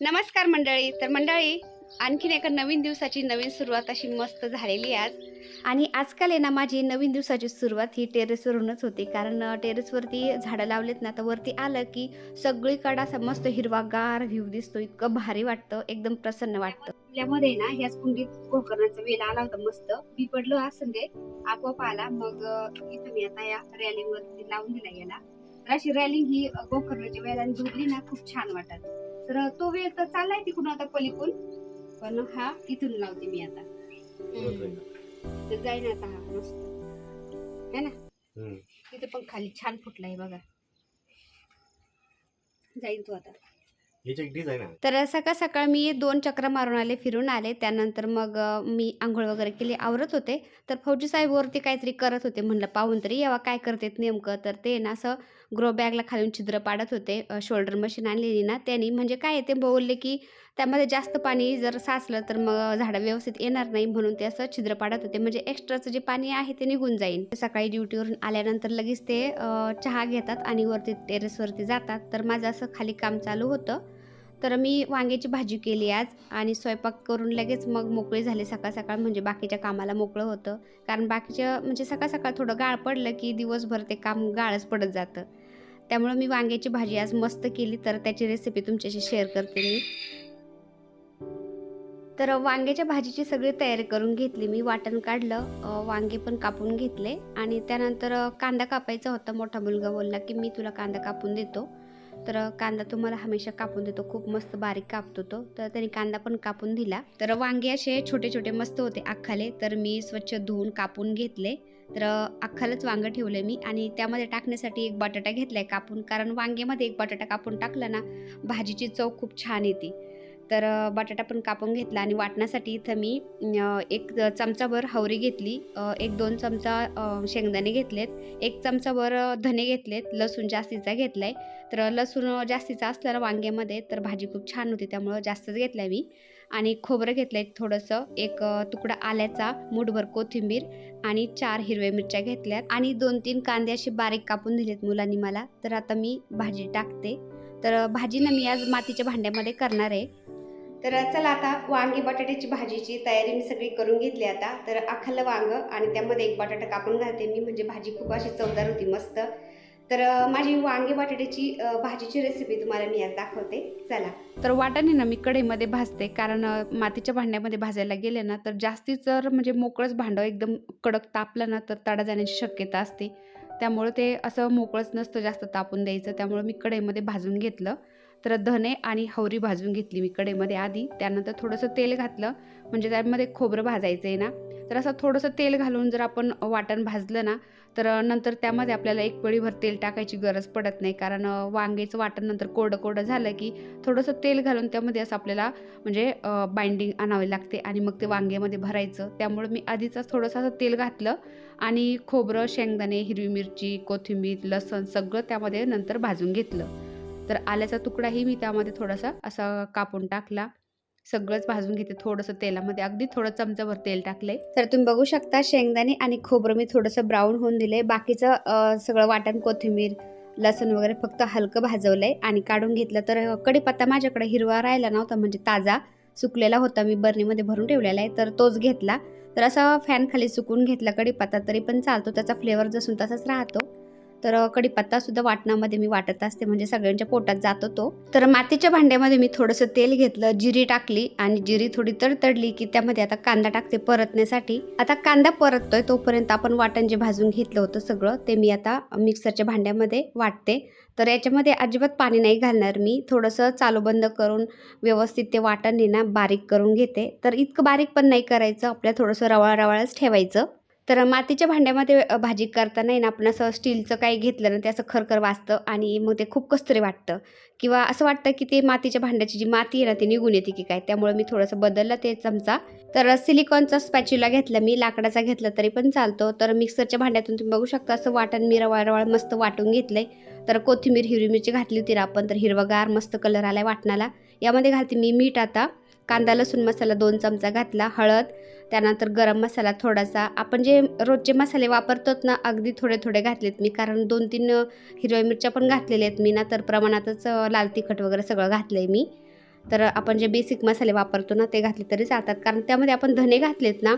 नमस्कार मंडळी. तर मंडळी आणखीन एका नवीन दिवसाची नवीन सुरुवात अशी मस्त झालेली आहे आज. आणि आजकाल आहे ना माझी नवीन दिवसाची सुरुवात ही टेरेसवरूनच होती. कारण टेरेसवरती झाडं लावलेत ना तर वरती आलं की सगळीकडे असा मस्त हिरवागार व्ह्यू दिसतो. इतकं भारी वाटतं एकदम प्रसन्न वाटतं. आपल्यामध्ये ना ह्याच कुंडीत गोकर्णाचा वेल आला होता मस्त. मी पडलो असं ते आपोआप आला. मग इथं मी आता या रॅलिंग वरती लावून दिला याला. तर अशी रॅलिंग ही गोकर्णाच्या वेळाने झोपली ना खूप छान वाटत. तर तो वेळ तर चाललाय तिकडून आता पलीकडून. पण हा इथून लावते मी आता. तर जाईन आता हा मस्त. है ना? तिथे पण खाली छान फुटलाय बघा. जाईन तो आता. तर सकाळ सकाळ मी दोन चक्र मारून आले फिरून आले. त्यानंतर मग मी आंघोळ वगैरे केली आवरत होते. तर फौजी साहेबवरती काहीतरी करत होते. म्हणलं पाहून तरी यावा काय करतेत नेमकं? तर ते ना असं ग्रो बॅगला खालून छिद्र पाडत होते. शोल्डर मशीन आणलेली ना त्यांनी. म्हणजे काय ते बोलले की त्यामध्ये जास्त पाणी जर साचलं तर मग झाडं व्यवस्थित येणार नाही म्हणून ते असं छिद्र पाडत होते. म्हणजे एक्स्ट्राचं जे पाणी आहे ते निघून जाईल सकाळी ड्युटीवरून आल्यानंतर लगेच ते चहा घेतात आणि वरती टेरेसवरती जातात. तर माझं असं खाली काम चालू होतं. तर मी वांग्याची भाजी केली आज आणि स्वयंपाक करून लगेच मग मोकळी झाले सकाळ सकाळ म्हणजे बाकीच्या कामाला मोकळं होतं. कारण बाकीच्या म्हणजे सकाळ सकाळ थोडं गाळ पडलं की दिवसभर ते काम गाळच पडत जातं. त्यामुळं मी वांग्याची भाजी आज मस्त केली तर त्याची रेसिपी तुमच्याशी शेअर करते मी. तर वांग्याच्या भाजीची सगळी तयारी करून घेतली मी वाटण काढलं वांगे पण कापून घेतले आणि त्यानंतर कांदा कापायचा होता मोठा मुलगा बोलला की मी तुला कांदा कापून देतो. तर कांदा तुम्हाला हमेशा कापून देतो. खूप मस्त बारीक कापतो तो. तर त्यांनी कांदा पण कापून दिला. तर वांगे असे छोटे छोटे मस्त होते अख्खाले तर मी स्वच्छ धुवून कापून घेतले. तर अख्खालच वांगं ठेवलं मी. आणि त्यामध्ये टाकण्यासाठी एक बटाटा घेतलाय कापून. कारण वांग्यामध्ये एक बटाटा कापून टाकला ना भाजीची चव खूप छान येते. तर बटाटा पण कापून घेतला आणि वाटण्यासाठी इथं मी एक चमचाभर हवरी घेतली. एक दोन चमचा शेंगदाणे घेतलेत. एक चमचाभर धने घेतलेत. लसूण जास्तीचा घेतला आहे तर लसूण जास्तीचा असल्यानं वांग्यामध्ये तर भाजी खूप छान होती त्यामुळं जास्तच घेतला मी. आणि खोबरं घेतलं आहे थोडंसं. एक तुकडा आल्याचा मुठभर कोथिंबीर आणि चार हिरव्या मिरच्या घेतल्यात. आणि दोन तीन कांदे असे बारीक कापून दिलेत मुलांनी मला. तर आता मी भाजी टाकते. तर भाजी ना मी आज मातीच्या भांड्यामध्ये करणार आहे. तर चला आता वांगी बटाट्याची भाजीची तयारी मी सगळी करून घेतली आता. तर अख्खलं वांग आणि त्यामध्ये एक बटाटा कापून घालते मी म्हणजे भाजी खूप अशी चवदार होती मस्त. तर माझी वांगी बटाट्याची भाजीची रेसिपी तुम्हाला मी आज दाखवते. चला. तर वाटाणे ना मी कढईमध्ये भाजते कारण मातीच्या भांड्यामध्ये भाजायला गेले ना तर जास्ती जर म्हणजे मोकळंच भांडं एकदम कडक तापलं ना तर तडा जाण्याची शक्यता असते. त्यामुळं ते असं मोकळंच नसतं जास्त तापून द्यायचं त्यामुळं मी कढईमध्ये भाजून घेतलं. तर धने आणि हवरी भाजून घेतली मी कडेमध्ये आधी. त्यानंतर थोडंसं तेल घातलं. म्हणजे त्यामध्ये खोबरं भाजायचं आहे ना. तर असं थोडंसं तेल घालून जर आपण वाटण भाजलं ना तर नंतर त्यामध्ये आपल्याला एक पळीभर तेल टाकायची गरज पडत नाही. कारण वांगेचं वांग्याचं वाटण नंतर कोडं कोडं झालं की थोडंसं तेल घालून त्यामध्ये असं आपल्याला म्हणजे बाइंडिंग आणावी लागते आणि मग ते वांग्यामध्ये भरायचं. त्यामुळे मी आधीच थोडंसं असं तेल घातलं आणि खोबरं शेंगदाणे हिरवी मिरची कोथिंबीर लसण सगळं त्यामध्ये नंतर भाजून घेतलं. तर आल्याचा तुकडाही मी त्यामध्ये थोडासा असा कापून टाकला. सगळंच भाजून घेते थोडंसं तेलामध्ये. अगदी थोडं चमचाभर तेल टाकले तर तुम्ही बघू शकता शेंगदाणे आणि खोबरं मी थोडंसं ब्राऊन होऊन दिले बाकीचं सगळं वाटण कोथिंबीर लसूण वगैरे फक्त हलकं भाजवलंय. आणि काढून घेतलं तर कढीपत्ता माझ्याकडे हिरवा राहिला नव्हता म्हणजे ताजा सुकलेला होता. मी बर्नीमध्ये भरून ठेवलेला आहे. तर तोच घेतला. तर असा फॅन खाली सुकून घेतला कढीपत्ता तरी पण चालतो. त्याचा फ्लेवर जसून तसाच राहतो. तर कढीपत्ता सुद्धा वाटणामध्ये मी वाटत असते म्हणजे सगळ्यांच्या पोटात जातो तो. तर मातीच्या भांड्यामध्ये मी थोडंसं तेल घेतलं जिरी टाकली आणि जिरी थोडी तडतडली की त्यामध्ये आता कांदा टाकते परतण्यासाठी. आता कांदा परततोय तोपर्यंत आपण वाटण जे भाजून घेतलं होतं सगळं ते मी आता मिक्सरच्या भांड्यामध्ये वाटते. तर याच्यामध्ये अजिबात पाणी नाही घालणार मी. थोडंसं चालू बंद करून व्यवस्थित ते वाटण ना बारीक करून घेते. तर इतकं बारीक पण नाही करायचं. आपल्या थोडंसं रवाळ रवाळच ठेवायचं. तर मातीच्या भांड्यामध्ये भाजी करताना आहे ना आपण असं स्टीलचं काही घेतलं ना ते असं खरखर वाजतं आणि मग ते खूप कसतरी वाटतं. किंवा असं वाटतं की ते मातीच्या भांड्याची जी माती आहे ना ती निघून येते की काय? त्यामुळे मी थोडंसं बदललं ते चमचा. तर सिलिकॉनचा स्पॅच्युला घेतला मी लाकडाचा घेतला तरी पण चालतो. तर मिक्सरच्या भांड्यातून तुम्ही बघू शकता असं वाटण मी रवाळ रवाळ मस्त वाटून घेतलं तर कोथिंबीर हिरवी मिरची घातली होती ना आपण तर हिरवगार मस्त कलर आलाय वाटणाला. यामध्ये घालते मी मीठ आता. कांदा लसूण मसाला दोन चमचा घातला हळद त्यानंतर गरम मसाला थोडासा. आपण जे रोजचे मसाले वापरतोत ना अगदी थोडे थोडे घातलेत मी कारण दोन तीन हिरव्या मिरच्या पण घातलेल्या आहेत मी ना तर प्रमाणातच लाल तिखट वगैरे सगळं घातलं आहे मी. तर आपण जे बेसिक मसाले वापरतो ना ते घातले तरी चालतात. कारण त्यामध्ये आपण धने घातलेत ना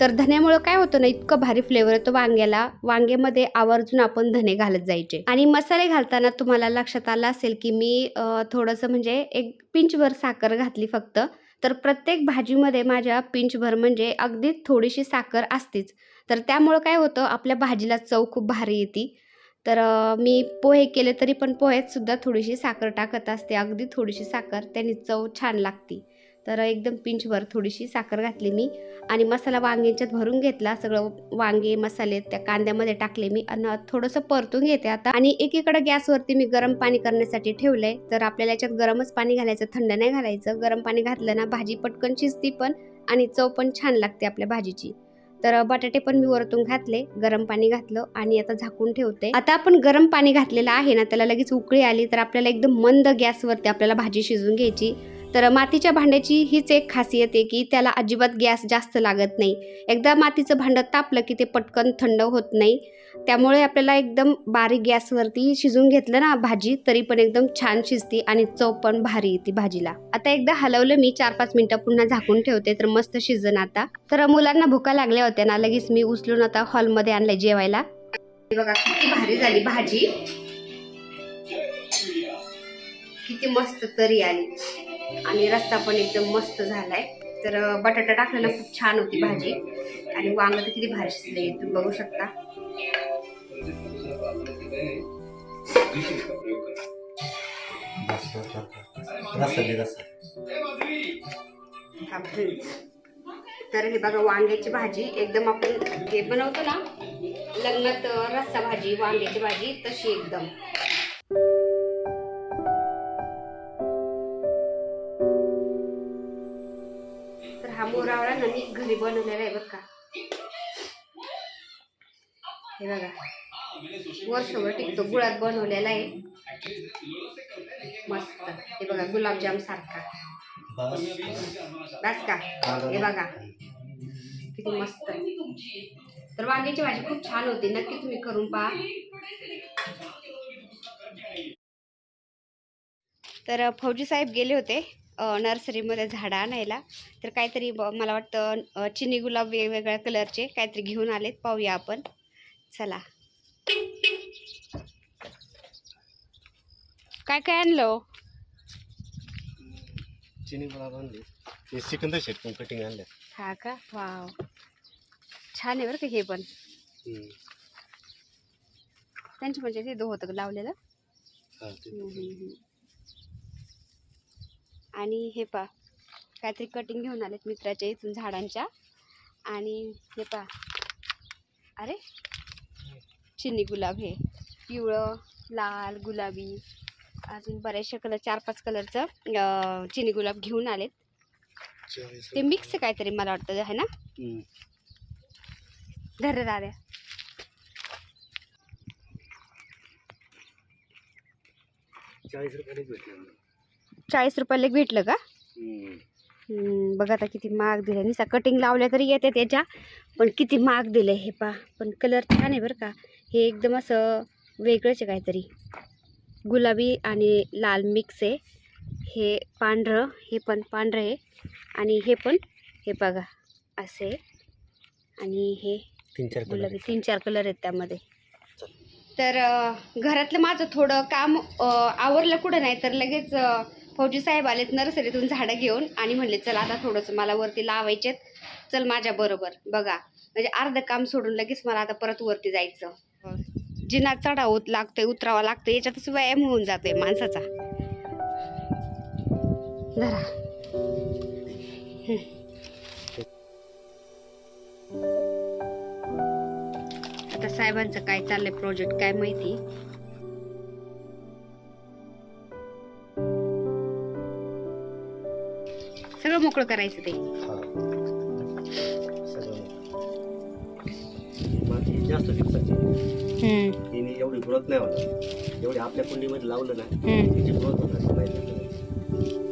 तर धन्यामुळं काय होतं ना इतकं भारी फ्लेवर येतो वांग्याला. वांग्यामध्ये आवर्जून आपण धने घालत जायचे. आणि मसाले घालताना तुम्हाला लक्षात आलं असेल की मी थोडंसं म्हणजे एक पिंचभर साखर घातली फक्त. तर प्रत्येक भाजीमध्ये माझ्या पिंचभर म्हणजे अगदी थोडीशी साखर असतेच. तर त्यामुळं काय होतं आपल्या भाजीला चव खूप भारी येते. तर मी पोहे केले तरी पण पोह्यात सुद्धा थोडीशी साखर टाकत असते. अगदी थोडीशी साखर त्याने चव छान लागते. तर एकदम पिंचभर थोडीशी साखर घातली मी. आणि मसाला वांग्यांच्यात भरून घेतला. सगळं वांगे मसाले त्या कांद्यामध्ये टाकले मी. आणि थोडंसं परतून घेते आता. आणि एकीकडं गॅसवरती मी गरम पाणी करण्यासाठी ठेवलंय. तर आपल्याला याच्यात गरमच पाणी घालायचं थंड नाही घालायचं. गरम पाणी घातलं ना भाजी पटकन शिजती पण आणि चव पण छान लागते आपल्या भाजीची. तर बटाटे पण मी वरतून घातले गरम पाणी घातलं आणि आता झाकून ठेवते. आता आपण गरम पाणी घातलेलं आहे ना त्याला लगेच उकळी आली तर आपल्याला एकदम मंद गॅसवरती आपल्याला भाजी शिजून घ्यायची. तर मातीच्या भांड्याची हीच एक खासियत आहे की त्याला अजिबात गॅस जास्त लागत नाही. एकदा मातीचं भांडं तापलं की ते पटकन थंड होत नाही. त्यामुळे आपल्याला एकदम बारीक गॅसवरती शिजून घेतलं ना भाजी तरी पण एकदम छान शिजते आणि चव पण भारी येते भाजीला. आता एकदा हलवलं मी चार पाच मिनटं पुन्हा झाकून ठेवते तर मस्त शिजन आता. तर मुलांना भुका लागल्या होत्या ना लगेच मी उचलून आता हॉलमध्ये आणलंय जेवायला. बघा किती भारी झाली भाजी. किती मस्त तरी आली. आणि रस्सा पण एकदम मस्त झालाय. तर बटाटा टाकलेला खूप छान होती भाजी. आणि वांग तर किती भारी शिजले तुम्ही बघू शकता. तर हे बघा वांग्याची भाजी. एकदम आपण हे बनवतो ना लग्नात रस्सा भाजी वांग्याची भाजी तशी एकदम. टिकतो गुळात बनवलेला आहे. मस्त. हे बघा गुलाबजाम सारखा. बस. का? हे बघा. किती मस्त. तर वांग्याची भाजी खूप छान होती. नक्की तुम्ही करून पहा. तर फौजी साहेब गेले होते नर्सरीमध्ये झाडं आणायला. तर काहीतरी मला वाटतं चिनी गुलाब वेगवेगळ्या कलरचे काहीतरी घेऊन आलेत. पाहूया आपण. चला. काय काय आणलं? चिनी गुलाब आणले. हे सिकंदर पण कटिंग आणले हा का? वाव. छान आहे बरं का हे पण. त्यांच्या म्हणजे ते दो होतं का लावलेलं? ते. हम्म, हम्म, हम्म. आणि हे पा काहीतरी कटिंग घेऊन आलेत मित्राच्या इथून झाडांच्या. आणि हे पा अरे चिनी गुलाब हे. पिवळं लाल गुलाबी अजून बऱ्याचशा कलर चार पाच कलरचं चिनी गुलाब घेऊन आलेत. ते मिक्स काहीतरी मला वाटतं आहे ना. धर दाद्या चाळीस रुपयाला भेटले का? बघा आता किती महाग दिले निसा कटिंग लावल्या तरी येते त्याच्या पण किती महाग दिले हे पा पण कलर छान आहे बरं का. हे एकदम असं वेगळंच आहे काहीतरी. गुलाबी आणि लाल मिक्स आहे. हे पांढरं हे पण पांढरं आहे. आणि हे पण हे बघा असे आणि हे तीन चार गुलाबी तीन चार कलर आहेत त्यामध्ये. तर घरातलं माझं थोडं काम आवरलं कुठं नाही तर लगेच फौजी साहेब आलेत नर्सरीतून झाडं घेऊन आणि म्हणले चल आता थोडंसं मला वरती लावायचेत चल माझ्या बरोबर. बघा म्हणजे अर्ध काम सोडून लगेच मला आता परत वरती जायचं. जिना चढावत लागतोय उतरावा लागतोय याच्यातच व्यायाम होऊन जातोय माणसाचा. धरा. आता साहेबांचं काय चाललंय प्रोजेक्ट काय माहिती? सगळं मोकळं करायचं ते. हा. सगळं. माती जास्त दिवसाची तिने एवढी ग्रोथ नाही होणार. एवढी आपल्या कुंडीमध्ये लावलं ना तिची ग्रोथ होणार नाही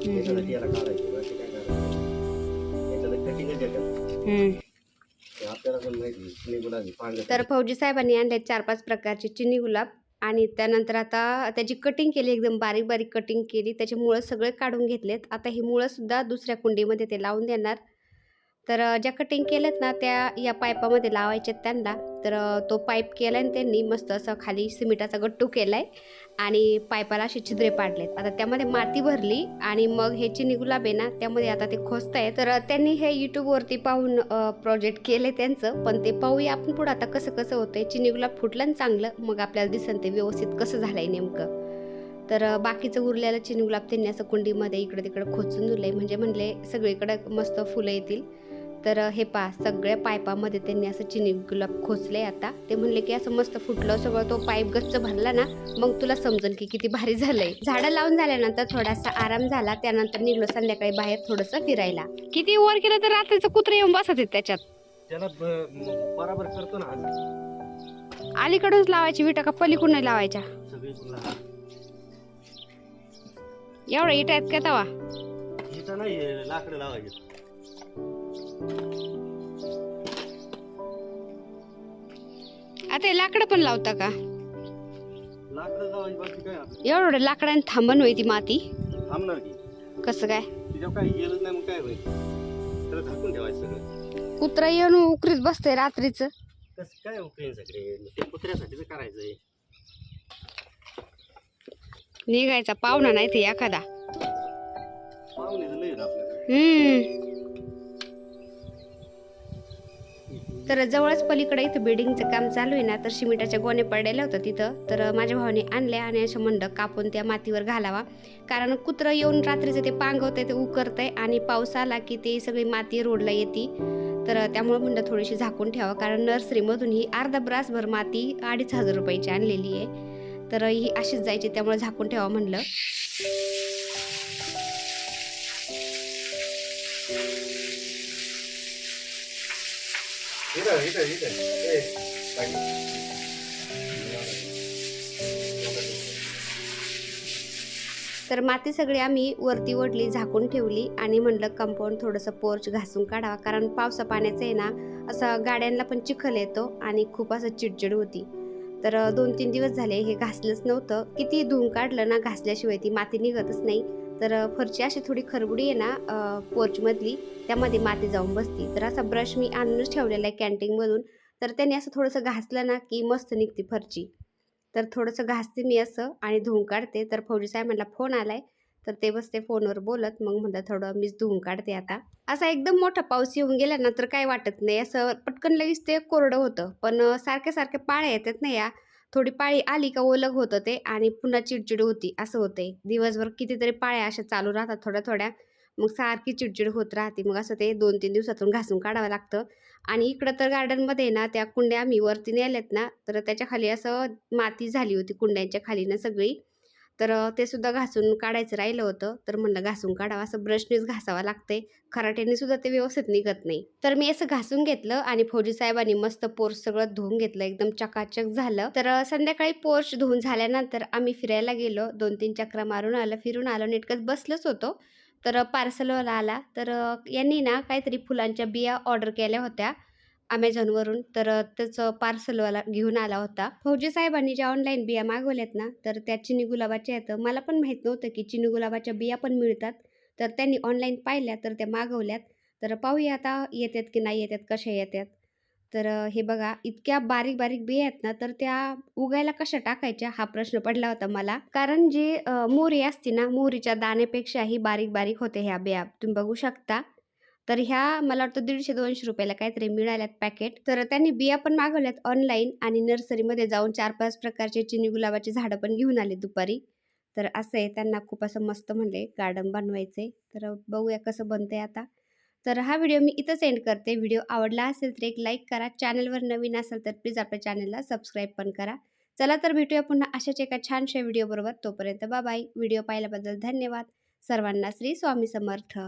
त्याच्यासाठी याला काढायची बाकी काय करायचं? याच्यात कटिंगच येतात ते आपल्याला पण माहिती चिनी गुलाबी पांढरे तर फौजी साहेबांनी आणले चार पाच प्रकारचे चिनी गुलाब. आणि त्यानंतर आता त्याची कटिंग केली एकदम बारीक बारीक कटिंग केली. त्याचे मुळं सगळे काढून घेतलेत. आता ही मुळंसुद्धा दुसऱ्या कुंडीमध्ये ते लावून देणार. तर ज्या कटिंग केल्यात ना त्या या पाईपामध्ये लावायच्यात त्यांना. तर तो पाईप केला आणि त्यांनी मस्त असं खाली सिमेंटाचा गट्टू केलाय आणि पायपाला असे छिद्रे पाडलेत. आता त्यामध्ये माती भरली आणि मग हे चिनी गुलाब आहे ना त्यामध्ये आता ते खोचताय तर त्यांनी हे यूट्यूबवरती पाहून प्रोजेक्ट केले त्यांचं. पण ते पाहूया आपण पुढं आता कसं कसं होतंय. चिनी गुलाब फुटलं आणि चांगलं मग आपल्याला दिसन ते व्यवस्थित कसं झालंय नेमकं. तर बाकीचं उरलेलं चिनी गुलाब त्यांनी असं कुंडीमध्ये इकडे तिकडे खोचून दिलंय. म्हणजे म्हणले सगळीकडे मस्त फुलं येतील. तर हे पा सगळ्या पाईपामध्ये त्यांनी असं चिनी गुलाब खोचले आता. ते म्हणले की असं मस्त फुटलं सगळं तो पाईप गच्च भरला ना मग तुला समजेल की किती भारी झालंय. झाडं लावून झाल्यानंतर थोडासा आराम झाला त्यानंतर निघलो संध्याकाळी बाहेर थोडंसं फिरायला. किती वर केलं तर रात्रीचं कुत्रे येऊन बसत त्याच्यात? त्याला बराबर करतो ना आज. अलीकडूनच लावायची विटा का पलीकडून नाही लावायच्या? सगळी पुन्हा एवढं इटा आहेत का तवा? लाकडं लावायचे. आता लाकडं पण लावता का? एवढं लाकडाने थांबन होई ती माती. थांबणार की? कसं काय? तिच्यावर काही गेलंच नाही मग काय होईल? तर झाकून ठेवायचं सगळं. कुत्रा येऊन उकरीत बसतंय रात्रीचं. कसं काय उकळीन सगळे? करायचंय निघायचा पाहुणा नाही ते एखादा. पाहुणे हम्म. तर जवळच पलीकडे इथं बिल्डिंगचं काम चालू आहे ना तर शिमिटाच्या गोने पडलेल्या होत्या तिथं. तर माझ्या भावाने आणल्या आणि असं म्हणलं कापून त्या मातीवर घालावा. कारण कुत्रं येऊन रात्रीचं ते पांगवतंय ते उकरतंय आणि पाऊस आला की ते सगळी माती रोडला येते. तर त्यामुळं म्हणलं थोडीशी झाकून ठेवा कारण नर्सरीमधून ही अर्धा ब्रासभर माती अडीच हजार रुपयाची आणलेली आहे. तर ही अशीच जायची त्यामुळे झाकून ठेवा म्हणलं. इथं इथं इथं ए, पाहिजे. तर माती सगळी आम्ही वरती ओढली झाकून ठेवली आणि म्हणलं कंपाऊंड थोडंसं पोर्च घासून काढावा कारण पावसा पाण्याचं आहे ना असं गाड्यांना पण चिखल येतो आणि खूप असं चिडचिड होती. तर दोन तीन दिवस झाले हे घासलंच नव्हतं. किती धुवून काढलं ना घासल्याशिवाय ती माती निघतच नाही. तर फरची अशी थोडी खरबुडी आहे ना पोर्चमधली त्यामध्ये माती जाऊन बसती. तर असा ब्रश मी आणूनच ठेवलेला आहे कॅन्टीनमधून. तर त्याने असं थोडंसं घासलं ना की मस्त निघते फरची. तर थोडंसं घासते मी असं आणि धुवून काढते. तर फौजी साहेबांना फोन आलाय. तर ते बसते फोनवर बोलत. मग म्हणलं थोडं मीच धुवून काढते आता. असा एकदम मोठा पाऊस येऊन गेला ना तर काय वाटत नाही. असं पटकन लगेच ते कोरडं होतं. पण सारख्या सारख्या पाळ्या येतात ना या. थोडी पाळी आली का ओलग होतं ते आणि पुन्हा चिडचिड होती असं होते दिवसभर कितीतरी पाळ्या अशा चालू राहतात थोड्या थोड्या. मग सारखी चिडचिड होत राहते. मग असं ते दोन तीन दिवसातून घासून काढावं लागतं. आणि इकडं तर गार्डनमध्ये ना त्या कुंड्या आम्ही वरती नेल्यात ना तर त्याच्याखाली असं माती झाली होती कुंड्यांच्या खाली ना सगळी. तर ते सुद्धा घासून काढायचं राहिलं होतं. तर म्हणलं घासून काढावं. असं ब्रशनेच घासावं लागते खराट्याने सुद्धा ते व्यवस्थित निघत नाही. तर मी असं घासून घेतलं आणि फौजी साहेबांनी मस्त पोर्स सगळं धुवून घेतलं. एकदम चकाचक झालं. तर संध्याकाळी पोर्च धुवून झाल्यानंतर आम्ही फिरायला गेलो. दोन तीन चक्रा मारून आलं फिरून आलो. नेटकंच बसलोच होतो. तर पार्सलवाला आला. तर यांनी ना काहीतरी फुलांच्या बिया ऑर्डर केल्या होत्या. अमेझॉनवरून तर त्याचं पार्सलवाला घेऊन आला होता. फौजी साहेबांनी ज्या ऑनलाईन बिया मागवल्यात ना तर त्या चिनी गुलाबाच्या आहेत. मला पण माहीत नव्हतं की चिनी गुलाबाच्या बिया पण मिळतात. तर त्यांनी ऑनलाईन पाहिल्या तर त्या मागवल्यात. तर पाहूया आता येतात की नाही येतात कशा येतात तर हे बघा इतक्या बारीक बारीक बिया आहेत ना तर त्या उगायला कशा टाकायच्या हा प्रश्न पडला होता मला. कारण जी मोहरी असते ना मोहरीच्या दाण्यापेक्षाही बारीक बारीक होते ह्या बिया. तुम्ही बघू शकता. तर ह्या मला वाटतं दीडशे दोनशे रुपयाला काहीतरी मिळाल्यात पॅकेट तर त्यांनी बिया पण मागवल्यात ऑनलाईन आणि नर्सरीमध्ये जाऊन चार पाच प्रकारचे चिनी गुलाबाची झाडं पण घेऊन आले दुपारी. तर असं आहे त्यांना खूप असं मस्त म्हणले गार्डन बनवायचे तर बघूया कसं बनतंय आता. तर हा व्हिडिओ मी इथंच एंड करते. व्हिडिओ आवडला असेल तर एक लाईक करा. चॅनलवर नवीन असेल तर प्लीज आपल्या चॅनलला सबस्क्राईब पण करा. चला तर भेटूया पुन्हा अशाच एका छानशा व्हिडिओबरोबर तोपर्यंत बाबाई व्हिडिओ पाहिल्याबद्दल धन्यवाद. सर्वांना श्री स्वामी समर्थ.